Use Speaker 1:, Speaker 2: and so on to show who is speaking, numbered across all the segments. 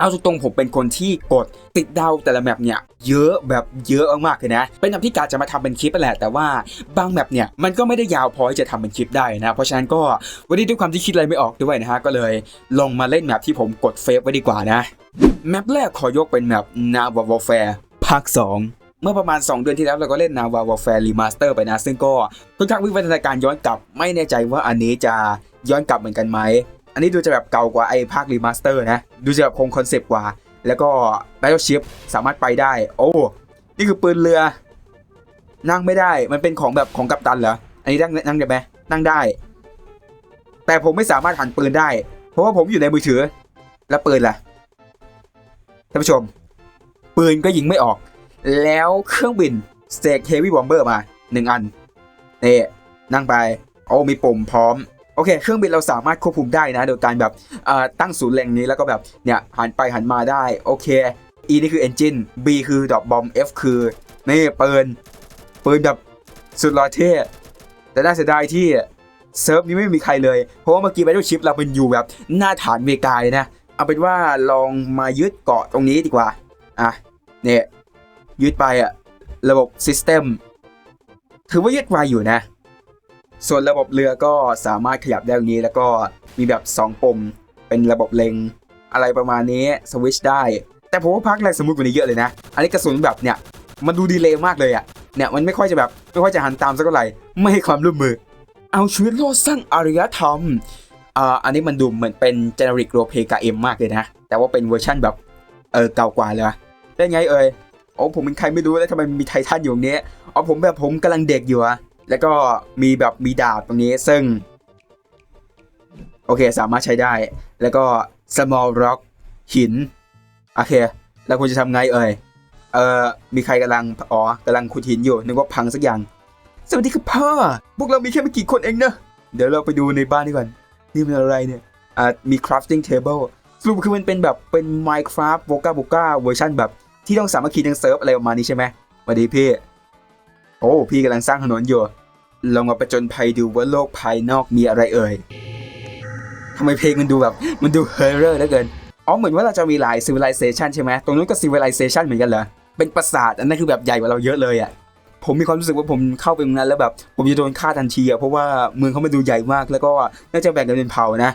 Speaker 1: เอาตรงๆผมเป็นคนที่กดติดดาวแต่ละแมปเนี่ยเยอะแบบเยอะมากๆเลยนะ เป็นแมปที่กาจะมาทำเป็นคลิปไปแหละแต่ว่าบางแมปเนี่ยมันก็ไม่ได้ยาวพอที่จะทำเป็นคลิปได้นะ เพราะฉะนั้นก็วันนี้ด้วยความที่คิดอะไรไม่ออกด้วยนะฮะก็เลยลองมาเล่นแมปที่ผมกดเฟซไว้ดีกว่านะแมปแรกขอยกเป็นแมป Nava Warfare ภาค 2เมื่อประมาณ 2 เดือนที่แล้วเราก็เล่น Nava Warfare Remaster ไปนะ ซึ่งก็ค่อนข้างวิวัฒนาการย้อนกลับไม่แน่ใจว่าอันนี้จะย้อนกลับเหมือนกันไหม อันนี้ดูจะแบบเก่ากว่าไอ้ภาครีมาสเตอร์นะ ดูจะแบบคงคอนเซปต์กว่า แล้วก็ Battleship สามารถไปได้ โอ้ นี่คือปืนเรือ นั่งไม่ได้ มันเป็นของแบบของกัปตันเหรอ อันนี้นั่งนั่งได้ไหมนั่งได้ แต่ผมไม่สามารถหันปืนได้ เพราะว่าผมอยู่ในมือถือ แล้วปืนล่ะ ท่านผู้ชม ปืนก็ยิงไม่ออก แล้วเครื่องบินสเต็กเฮวี่บอมเบอร์มาหนึ่งอันนี่นั่งไป โอ้มีปุ่มพร้อม โอเค เครื่องบินเราสามารถควบคุมได้นะ โดยการแบบตั้งศูนย์แรงนี้แล้วก็แบบเนี่ยหันไปหันมาได้ โอเค E นี่คือ Engine B คือดอกบอม F คือนี่ปืนปืนแบบสุดหล่อเท่แต่น่าเสียดายที่เซิร์ฟนี้ไม่มีใครเลย เพราะว่าเมื่อกี้ Battleship เราเป็นอยู่แบบหน้าฐานเมกาเลยนะ เอาเป็นว่าลองมายึดเกาะตรงนี้ดีกว่า อะ เนี่ยยึดไปอะระบบ System ถือว่ายึดไวอยู่นะ ส่วนระบบเรือก็สามารถขยับได้ตรงนี้แล้วก็มีแบบ 2ปุ่มเป็นระบบเล็ง อะไรประมาณนี้สวิชได้ แต่ผมว่าพักแรกสมูทกว่านี้เยอะเลยนะ อันนี้กระสุนแบบเนี่ยมันดูดีเลย์มากเลยอะเนี่ยมันไม่ค่อยจะแบบไม่ค่อยจะหันตามสักเท่าไหร่ไม่ให้ความร่วมมือ เอาชีวิตรอดสร้างอารยธรรมอ่าอันนี้มันดูเหมือนเป็น generic role play กับ M มากเลยนะ แต่ว่าเป็นเวอร์ชั่นแบบเออเก่ากว่าเลยได้ไงเอ่ยโอ้ผมเป็นใครไม่รู้แล้วทำไมมีไททันอยู่ตรงนี้อ๋อผมแบบผมกำลังเด็กอยู่อะ แล้วก็มีแบบมีดาบตรงนี้ซึ่ง โอเคสามารถใช้ได้ แล้วก็ small rock หิน โอเค แล้วคุณจะทำไงเอ่ย เอ่อ มีใครกำลัง อ๋อกำลังขุดหินอยู่ นึกว่าพังสักอย่าง สวัสดีครับพ่อ พวกเรามีแค่ไม่กี่คนเองนะ เดี๋ยวเราไปดูในบ้านนี่ก่อนนี่มันอะไรเนี่ย อ่า มี crafting table สรุปคือมันเป็นแบบเป็น Minecraft v o c a v o c a เวอร์ชันแบบที่ต้องสามัคคีทั้งเซิร์ฟอะไรประมาณนี้ใช่ไหมสวัสดีพี่ โอ้ พี่กำลังสร้างถนนอยู่ ลองมาประจนภัยดูว่าโลกภายนอกมีอะไรเอ่ยทำไมเพลงมันดูแบบมันดูเฮอร์เรอร์เหลือเกินอ๋อเหมือนว่าเราจะมีหลาย civilization ใช่ไหมตรงนู้นก็ civilization เหมือนกันเหรอเป็นปราสาทอันนั้นคือแบบใหญ่กว่าเราเยอะเลยอะผมมีความรู้สึกว่าผมเข้าไปตรงนั้นแล้วแบบผมจะโดนฆ่าทันทีอะเพราะว่าเมืองเขามันดูใหญ่มากแล้วก็น่าจะแบ่งกันเป็นเผ่านะ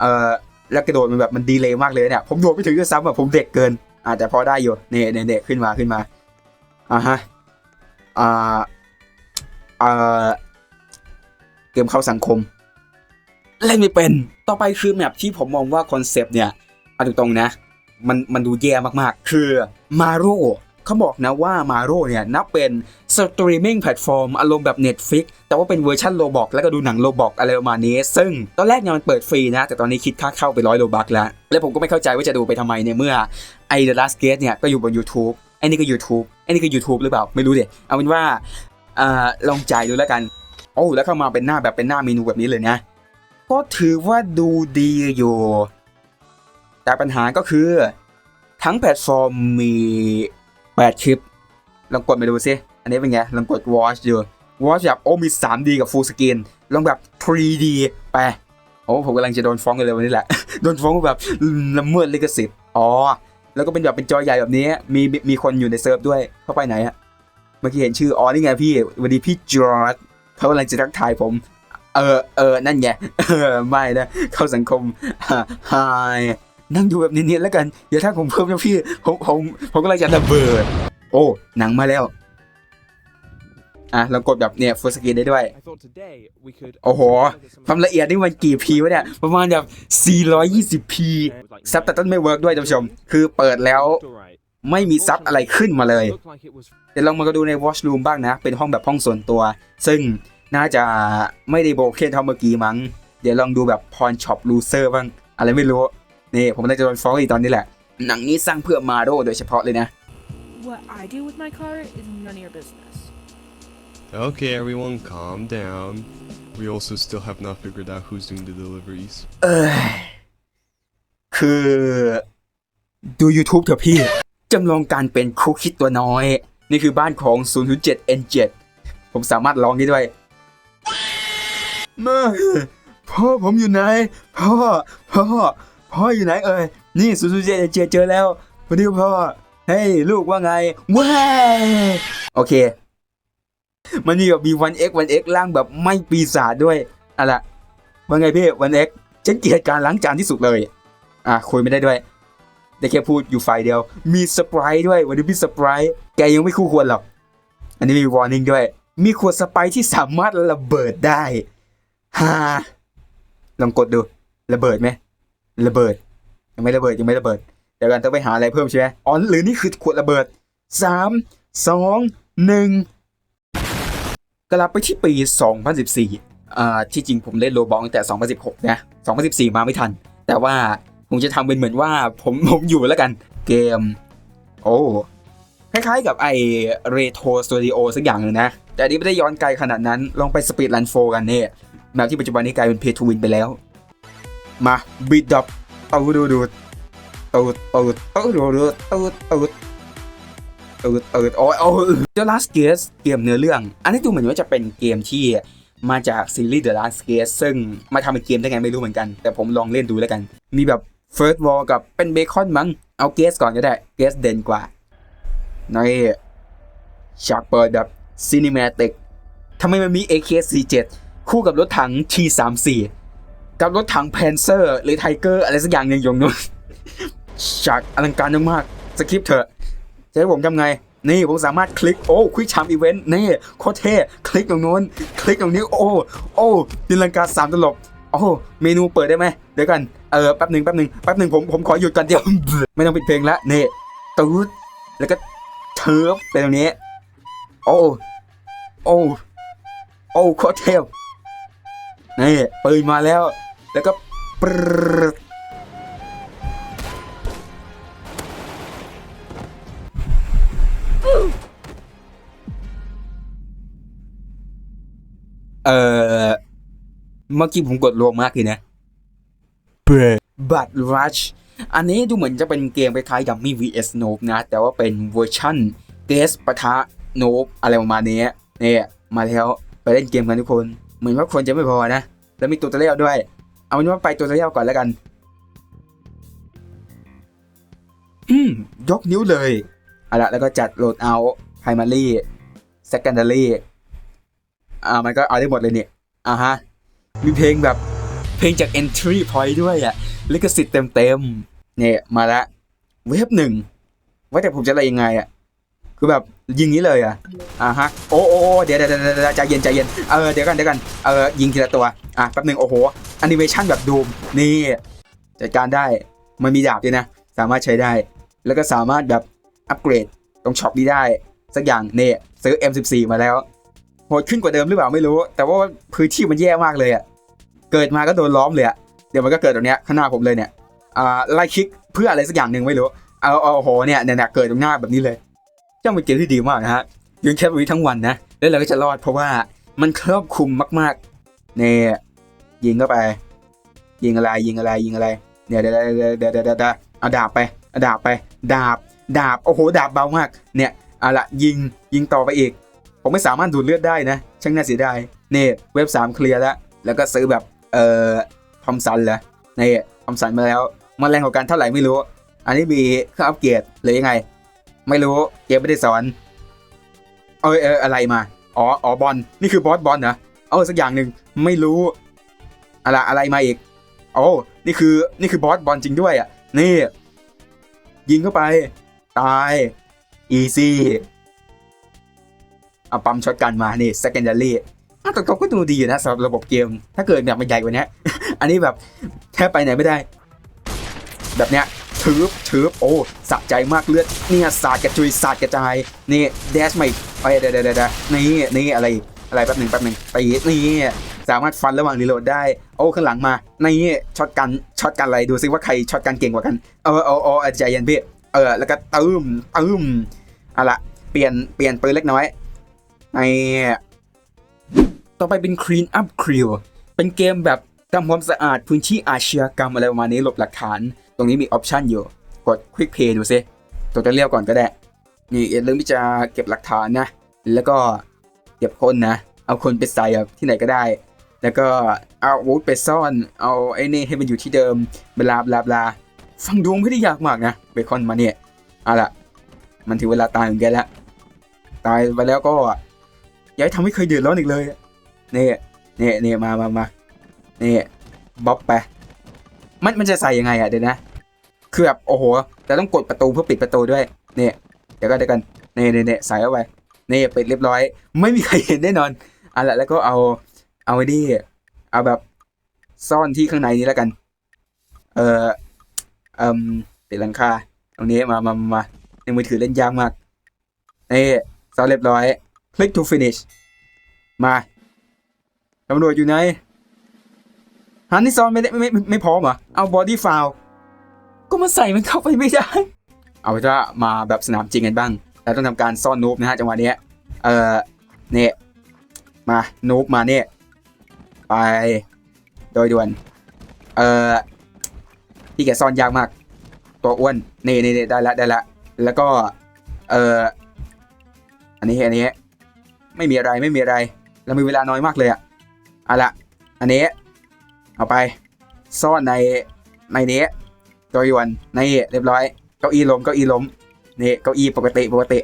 Speaker 1: เอ่อแล้วกระโดดมันแบบมันดีเลยมากเลยเนี่ยผมโดดไม่ถึงด้วยซ้ำแบบผมเด็กเกินอ่าแต่พอได้อยู่เน่เนี่ยเนี่ยขึ้นมาขึ้นมาอ่าฮะอ่าอ่า เกมเข้าสังคม เล่นไม่เป็น ต่อไปคือแมปที่ผมมองว่าคอนเซปต์เนี่ยเอาตรงๆนะ มันมันดูแย่มากๆ คือมาโรเขาบอกนะว่ามาโรเนี่ยนับเป็นสตรีมมิ่งแพลตฟอร์มอารมณ์แบบ Netflix แต่ว่าเป็นเวอร์ชันโลบอกแล้วก็ดูหนังโลบอกอะไรประมาณนี้ ซึ่งตอนแรกเนี่ยมันเปิดฟรีนะ แต่ตอนนี้คิดค่าเข้าไปร้อยโลบักแล้ว แล้วผมก็ไม่เข้าใจว่าจะดูไปทำไมในเมื่อไอ้ The Last Gate เนี่ยก็อยู่บน YouTube ไอ้นี่ก็ YouTube ไอ้นี่ก็ YouTube หรือเปล่าไม่รู้เด็เอาเป็นว่าอ่าลองจ่ายดูแล้วกัน โอ้แล้วเข้ามาเป็นหน้าแบบเป็นหน้าเมนูแบบนี้เลยนะ ก็ถือว่าดูดีอยู่ แต่ปัญหาก็คือ ทั้งแพลตฟอร์มมี 8 คลิป ลองกดไปดูซิ อันนี้เป็นไง ลองกด watch ดู watch แบบโอ้มี 3D กับ full screen ลองแบบ 3D ไป โอ้ผมกำลังจะโดนฟ้องกันเลยวันนี้แหละ โดนฟ้องแบบละเมิดลิขสิทธิ์ อ๋อ แล้วก็เป็นแบบเป็นจอใหญ่แบบนี้ มีมีคนอยู่ในเซิร์ฟด้วย เข้าไปไหนอะเมื่อกี้เห็นชื่อ อ๋อ นี่ไงพี่วัสดีพี่จอร์ด เขากำลังจะทักทายผม เออเออนั่นไงเออไม่นะเข้าสังคมฮายนั่งดูแบบเนียนๆแล้วกันเดี๋ยวถ้าผมเพิ่มนะพี่ ผมผมผมก็เลยจะระเบิด โอ้ หนังมาแล้ว อะเรากดแบบเนี่ยฟูลสกรีนได้ด้วย โอ้โหความละเอียดนี่มันกี่พีวะเนี่ย ประมาณแบบ 420p ซับแต่ต้นไม่เวิร์กด้วยท่านผู้ชม คือเปิดแล้ว ไม่มีซับอะไรขึ้นมาเลย เดี๋ยวลองมาดูใน washroom บ้างนะ เป็นห้องแบบห้องส่วนตัว ซึ่งน่าจะไม่ได้โบเคนเท่าเมื่อกี้มั้ง เดี๋ยวลองดูแบบ pawn shop loser บ้าง อะไรไม่รู้ นี่ผมน่าจะโดนฟ้องอีกตอนนี้แหละ หนังนี้สร้างเพื่อมาโดโดยเฉพาะเลยนะ
Speaker 2: What I do with my car is none of your business.
Speaker 3: Okay, everyone, calm down. We also still have not figured out who's doing the deliveries.
Speaker 1: เออคือดู YouTube เถอะพี่ จำลองการเป็นคุกคิดตัวน้อย นี่คือบ้านของ 007 N7 ผมสามารถลองได้ด้วยแม่พ่อผมอยู่ไหน พ่อ พ่อ พ่ออยู่ไหนเอ่ย นี่ซูซูเจเจเจอแล้วสวัสดีพ่อ เฮ้ยลูกว่าไง ว้ายโอเค มันมีแบบมีวันเอ็กวันเอ็กล่างแบบไม่ปีศาจด้วยอะไรว่าไงพี่วันเอ็กฉันเกลียดการล้างจานที่สุดเลย อะคุยไม่ได้ด้วย ได้แค่พูดอยู่ฝ่ายเดียว มีสไปร์ด้วยวันนี้มีสไปร์แกยังไม่คู่ควรหรอก อันนี้มีวอร์นิ่งด้วย มีขวดสไปร์ที่สามารถระเบิดได้ฮ่าลองกดดู ระเบิดไหมระเบิด ยังไม่ระเบิดยังไม่ระเบิดเดี๋ยวกันต้องไปหาอะไรเพิ่มใช่ไหมอ๋อหรือนี่คือขวดระเบิดสามสองหนึ่งกลับไปที่ปี 2014อ่าที่จริงผมเล่นโลบองตั้งแต่ 2016 นะ 2014 มาไม่ทัน แต่ว่า ผมจะทำเป็นเหมือนว่าผมผมอยู่แล้วกัน เกม โอ้คล้ายๆกับไอเรโทรสตูดิโอสักอย่างหนึ่งนะ แต่อันนี้ไม่ได้ย้อนไกลขนาดนั้น ลองไปสปีดรันโฟกันเนี่ยแบบที่ปัจจุบันนี้กลายเป็นเพย์ทูวินไปแล้ว มาบีดดับตูดูดูตูดตูดตูดดูดูตูดตูดตูดตูดโอ้ยโอ้ย The Last Guest เกมเนื้อเรื่อง อันนี้ดูเหมือนว่าจะเป็นเกมที่มาจากซีรีส์ The Last Guest ซึ่งมาทำเป็นเกมได้ไงไม่รู้เหมือนกัน แต่ผมลองเล่นดูแล้วกัน มีแบบ First War กับเป็นเบคอนมั้ง เอาเกสก่อนก็ได้ เกสเด่นกว่าในฉากเปิดแบบซีนิเมติกทำไมมันมี AK47 คู่กับรถถัง T34 กับรถถังแพนเซอร์หรือไทเกอร์อะไรสักอย่างหนึ่งอยงนู้นฉากอลังการมากสคริปต์เถอะจะให้ผมทำไง นี่ผมสามารถคลิกโอ้ควิกชามอีเวนต์นี่โคตรเท่ คลิกตรงนู้น คลิกตรงนี้โอ้ โอ้ดิลังกาสามตลบ โอ้เมนูเปิดได้ไหมเดี๋ยวกันเออแป๊บหนึ่งแป๊บหนึ่งแป๊บหนึ่งผมผมขอหยุดกันเดี๋ยว ไม่ต้องปิดเพลงละนี่ตูดแล้วก็เทิร์ฟไปตรงนี้ โอ้โอ้โอ้คตรเทพนี่ปืนมาแล้ว แล้วก็ปรเออ เมื่อกี้ผมกดรวมมากเลยนะเบรบัตรัชอันนี้ดูเหมือนจะเป็นเกมคล้ายๆกับมี vs Noob นะ แต่ว่าเป็นเวอร์ชั่นเกสปะทะ Noob อะไรประมาณนี้เนี่ยมาแล้วไปเล่นเกมกันทุกคน เหมือนว่าคนจะไม่พอนะ แล้วมีตัวตัวเลี้ยวด้วย เอาเป็นว่าไปตัวตัวเลี้ยวก่อนแล้วกันอืมยกนิ้วเลยเอาละแล้วก็จัดโหลดเอา primary secondary อ่ามันก็เอาได้หมดเลยเนี่ยอ่าฮะ มีเพลงแบบเพลงจาก entry point ด้วยอะลิขสิทธิ์เต็มๆเนี่ยมาละเว็บหนึ่งว่าแต่ผมจะอะไรยังไงอะคือแบบยิงนี้เลยอะอ่าฮะโอ้โอ้เดี๋ยวเดี๋ยวเดี๋ยวเดี๋ยวใจเย็นใจเย็นเออเดี๋ยวกันเดี๋ยวกันเออยิงทีละตัวอะแป๊บหนึ่งโอ้โหแอนิเมชันแบบดูมนี่จัดการได้มันมีดาบด้วยนะ สามารถใช้ได้ แล้วก็สามารถแบบอัปเกรดตรงช็อปนี้ได้ สักอย่างเนี่ยซื้อ M14 มาแล้ว โหดขึ้นกว่าเดิมหรือเปล่าไม่รู้ แต่ว่าพื้นที่มันแย่มากเลยอะเกิดมาก็โดนล้อมเลยอะเดี๋ยวมันก็เกิดตรงเนี้ยข้างหน้าผมเลยเนี่ยอ่าไล่คลิกเพื่ออะไรสักอย่างหนึ่งไม่รู้เอาเอาโอ้โหเนี่ยเนี่ยเกิดตรงหน้าแบบนี้เลยจ้าเป็นเกมที่ดีมากนะฮะยืนแค่วิทั้งวันนะแล้วเราก็จะรอดเพราะว่ามันครอบคลุมมากๆเนี่ยยิงเข้าไป ยิงอะไรยิงอะไรยิงอะไรเนี่ยเดี๋ยวเดี๋ยวเดี๋ยวเดี๋ยวเดี๋ยวเดี๋ยวเอาดาบไปเอาดาบไป ดาบดาบโอ้โหดาบเบามากเนี่ยเอาละยิงยิงต่อไปอีก ผมไม่สามารถดูดเลือดได้นะช่างน่าเสียดายเนี่เว็บสามเคลียร์แล้ว แล้วก็ซื้อแบบ เอ่อทอมสันเหรอนี่ทอมสันมาแล้วมันแรงกว่ากันเท่าไหร่ไม่รู้ อันนี้มีเครื่องอัปเกรดหรือยังไง ไม่รู้เกมไม่ได้สอนเออเอออะไรมาอ๋ออ๋อบอลนี่คือบอสบอลนะเออสักอย่างหนึ่งไม่รู้อะไรอะไรมาอีกโอ้นี่คือนี่คือบอสบอลจริงด้วยอะนี่ ยิงเข้าไป ตายอีซี่ เอาปั๊มช็อตกันมานี่ secondary อะแต่ก็ดูดีอยู่นะสำหรับระบบเกม ถ้าเกิดแบบมันใหญ่กว่านี้ อันนี้แบบแทบไปไหนไม่ได้ แบบเนี้ยถือถือโอ้สะใจมากเลือดเนี่ยสาดกระจุยสาดกระจายนี่เดชไม่ไปเดเดเดี๋ยวนี่นี่อะไรอะไรแป๊บหนึ่งแป๊บหนึ่งตีนี่สามารถฟันระหว่างรีโหลดได้ โอ้ข้างหลังมานี่ช็อตกันช็อตกันอะไรดูซิว่าใครช็อตกันเก่งกว่ากันเออเออเออใจเย็นพี่เออแล้วก็ตึมตึมเอาละเปลี่ยนเปลี่ยนปืนเล็กน้อย ไอต่อไปเป็น Clean Up Crew เป็นเกมแบบทำความสะอาดพื้นที่อาชญากรรมอะไรประมาณนี้หลบหลักฐาน ตรงนี้มีออปชันอยู่ กด Quick Play ดูซิตัวจะเรียวก่อนก็ได้ นี่อย่าลืมที่จะเก็บหลักฐานนะ แล้วก็เก็บคนนะ เอาคนไปใส่ที่ไหนก็ได้ แล้วก็เอาอาวุธไปซ่อน เอาไอ้นี่ให้มันอยู่ที่เดิมบลาบลาบลาฟังดูไม่ได้ยากมากนะ เบคอนมาเนี่ยเอาล่ะ มันถึงเวลาตายของแกแล้วตายไปแล้วก็ อย่าให้ทำให้เคยเดือดร้อนอีกเลยเนี่ยเนี่ยเนี่ยมามามาเนี่ยบ๊อบไปมันมันจะใส่ยังไงอะเดี๋ยวนะคือแบบโอ้โหแต่ต้องกดประตูเพื่อปิดประตูด้วยเนี่ยเดี๋ยวก็เดี๋ยวกันเนี่ยเนี่ยเนี่ยใส่เข้าไปนี่ยปิดเรียบร้อย ไม่มีใครเห็นแน่นอนเอาละแล้วก็เอาเอาไว้ดิเอาแบบซ่อนที่ข้างในนี้แล้วกัน เออเอ่มปิดหลังคาตรงนี้มามามามาในมือถือเล่นยากมากนี่ซ่อนเรียบร้อย click to finish มาตำรวจอยู่ไหนฮันนี่ซ่อนไม่ได้ไม่ไม่ไม่พร้อมเหรอ เอา body file ก็มาใส่มันเข้าไปไม่ได้ เอาเป็นว่ามาแบบสนามจริงกันบ้าง เราต้องทำการซ่อนนูบนะฮะจังหวะนี้ เออเนี่ยมานูบมาเนี่ยไปโดยด่วน เออพี่แกซ่อนยากมาก ตัวอ้วนนี่นี่นี่ได้ละได้ละ แล้วก็ เอออันนี้อันนี้ ไม่มีอะไรไม่มีอะไรเรามีเวลาน้อยมากเลยอะเอาละอันนี้ เอาไป ซ่อนในในนี้โดยวนนี่เรียบร้อยเก้าอี้ล้มเก้าอี้ล้มนี่เก้าอี้ปกติปกติ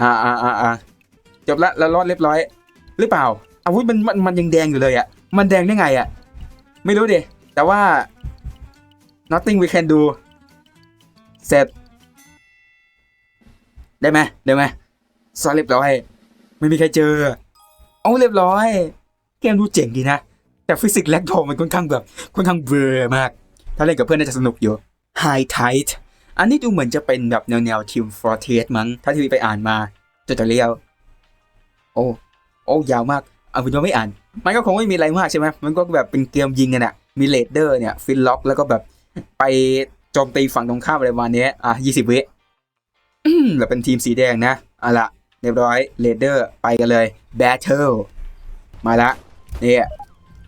Speaker 1: อ่าอ่าอ่าอ่าจบละแล้วรอดเรียบร้อย หรือเปล่า อาวุธมันมันมันยังแดงอยู่เลยอะมันแดงได้ไงอะไม่รู้ดิแต่ว่า nothing we can do เสร็จ ได้ไหมได้ไหมซอนเรียบร้อย ไม่มีใครเจอ เอาเรียบร้อย เกมดูเจ๋งดีนะ แต่ฟิสิกส์แลกโทมันค่อนข้างแบบค่อนข้างเบลอมาก ถ้าเล่นกับเพื่อนน่าจะสนุกอยู่ High Tide อันนี้ดูเหมือนจะเป็นแบบแนวแนวทีม Fortress มั้ง ถ้าที่ไปอ่านมาตัวตัวเรียว โอ้ โอ้ ยาวมาก เอาเป็นว่าไม่อ่าน มันก็คงไม่มีอะไรมากใช่ไหม มันก็แบบเป็นเกมยิงกันอะมีเลดเดอร์เนี่ย ฟินล็อก แล้วก็แบบไปโจมตีฝั่งตรงข้ามอะไรประมาณนี้ อะยี่สิบวิแล้วเป็นทีมสีแดงนะเอาละ เรียบร้อยเลดเดอร์ไปกันเลยแบทเทิลมาละเนี่ย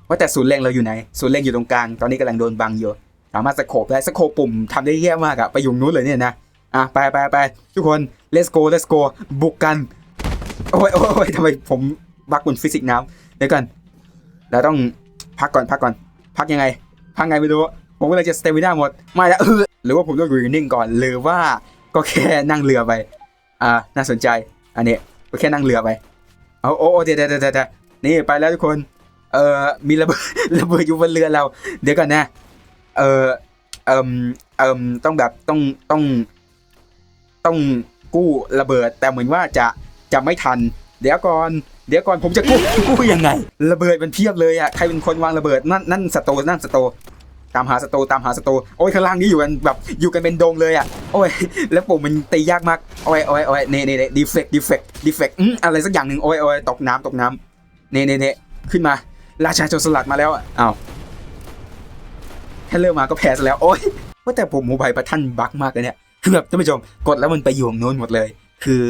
Speaker 1: ว่าแต่ศูนย์เล็งเราอยู่ไหนศูนย์เล็งอยู่ตรงกลาง ตอนนี้กำลังโดนบังอยู่สามารถสโคปได้สโคปปุ่มทำได้แย่มากอะไปอยู่นู้นเลยเนี่ยนะอะไปไปไปทุกคน let's go let's go บุกกัน โอ้ยโอ้ยทำไมผมบักบนฟิสิกส์น้ำเดี๋ยวก่อนเราต้องพักก่อนพักก่อน พักยังไง พักไงไม่รู้ผมก็เลยจะสเตมิน่าหมดไม่ละเออหรือว่าผมต้องรีนิ่งก่อน หรือว่าก็แค่นั่งเรือไป อ่า น่าสนใจ อันนี้ก็แค่นั่งเรือไป เอาโอ้เดี๋ยวเดี๋ยวเดี๋ยวเดี๋ยวนี่ไปแล้วทุกคน เอ่อมีระเบิดระเบิดอยู่บนเรือเรา เดี๋ยวก่อนนะ เอ่อเอ่มเอ่มต้องแบบต้องต้อง ต้องกู้ระเบิด แต่เหมือนว่าจะจะไม่ทัน เดี๋ยวก่อนเดี๋ยวก่อนผมจะกู้กู้ยังไง ระเบิดมันเพียบเลยอะใครเป็นคนวางระเบิดนั่นนั่นสโตนั่นสโต ตามหาสโตตามหาสโตโอ้ยข้างล่างนี้อยู่กันแบบอยู่กันเป็นดงเลยอะโอ้ยแล้วปุ่มมันตียากมากโอ้ยโอ้ยโอ้ยเน่เน่เน่ดีเฟกดีเฟกดีเฟกอืมอะไรสักอย่างหนึ่งโอ้ยโอ้ยตกน้ำตกน้ำเน่เน่เน่ขึ้นมา ราชาโจรสลัดมาแล้วอะอ้าวแค่เริ่มมาก็แพ้ซะแล้วโอ้ยว่าแต่ผมโมบายประทันบักมากเลยเนี่ยคือแบบท่านผู้ชมกดแล้วมันไปอยู่ตรงโน้นหมดเลย คือ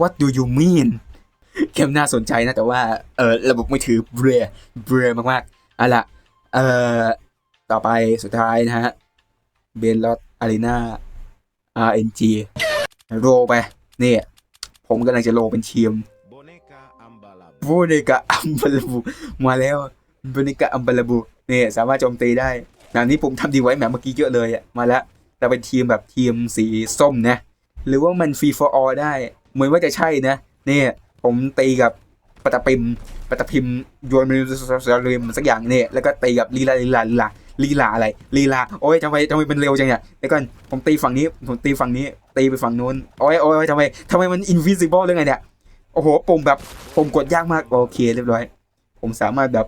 Speaker 1: what do you mean เกมน่าสนใจนะแต่ว่าเออระบบมือถือเบรเบรมากๆเอาล่ะเออ ต่อไปสุดท้ายนะฮะเบนลอตอารีนา RNG โรไปนี่ผมกำลังจะโรเป็นทีม
Speaker 4: Boneka Ambalab.
Speaker 1: บูนิกะอัมบาลบูมาแล้วโบูนิกะอัมบาลบูนี่สามารถโจมตีได้แบบนี้ผมทำดีไว้แบบเมื่อกี้เยอะเลยอะมาแล้วแต่เป็นทีมแบบทีมสีส้มนะ หรือว่ามันฟรี for all ได้ เหมือนว่าจะใช่นะนี่ผมตีกับปตปิมปตพิมโยนมันริมสักอย่างเนี่ยแล้วก็ตีกับลีลาลีลาลีลา ลีลาอะไรลีลาโอ้ยทำไมทำไมมันเร็วจังเนี่ยเดี๋ยวก่อนผมตีฝั่งนี้ผมตีฝั่งนี้ตีไปฝั่งนู้นโอ้ยโอ้ยทำไมทำไมมัน invisible หรือไงเนี่ยโอ้โหปุ่มแบบปุ่มกดยากมากโอเคเรียบร้อย ผมสามารถแบบ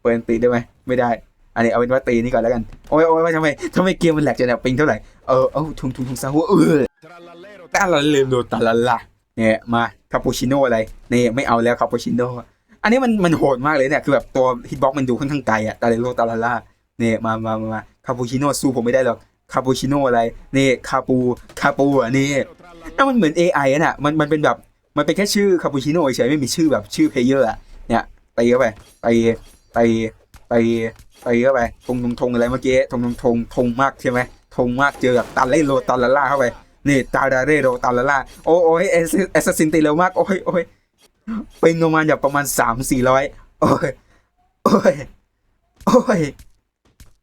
Speaker 1: เปิดตีได้ไหมไม่ได้ อันนี้เอาเป็นว่าตีนี่ก่อนแล้วกันโอ้ยโอ้ยทำไมทำไมเกมมันแหลกจังเนี่ยปิงเท่าไหร่เออเอ้าทุงทุงทุงซาหัวเออตาละเลมโดตาละละเนี่ยมาคาปูชิโน่อะไรนี่ไม่เอาแล้วคาปูชิโน่อันนี้มันมันโหดมากเลยเนี่ยคือแบบตัวฮิตบ็อกมันดูค่อนข้างไกลอะตาเลโรตาละละ นี่ยมามามาคาปูชิโน่สู้ผมไม่ได้หรอกคาปูชิโน่อะไรนี่คาปูคาปูอะนี่
Speaker 4: ย
Speaker 1: นั่นมันเหมือน AI อะน่ะมันมันเป็นแบบมันเป็นแค่ชื่อคาปูชิโน่เฉยๆไม่มีชื่อแบบชื่อเพลเยอร์อะเนี่ยตีเข้าไปตีตีตีตีเข้าไปธงธงธงอะไรเมื่อกี้ธงธงธงธงมากใช่ไหมธงมากเจอกับตาเลโรตาลาล่าเข้าไปนี่ตาดาเรโรตาลาล่าโอ้โอ้ยเอสเอสซินตีเร็วมากโอ้ยโอ้ยเป็นประมาณแบบประมาณสามสี่ร้อยโอ้ยโอ้ยโอ้ย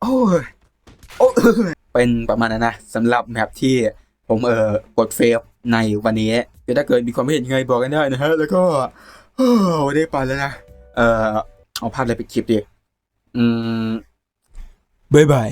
Speaker 1: โอ้ยโอ้เป็นประมาณนั้นนะสำหรับแมปที่ผมเออกดเฟลในวันนี้เดี๋ยวถ้าเกิดมีความเห็นยังไงบอกกันได้นะฮะ แล้วก็เออวันนี้ไปแล้วนะ เออเอาภาพอะไรไปคลิปดิอืมบายบาย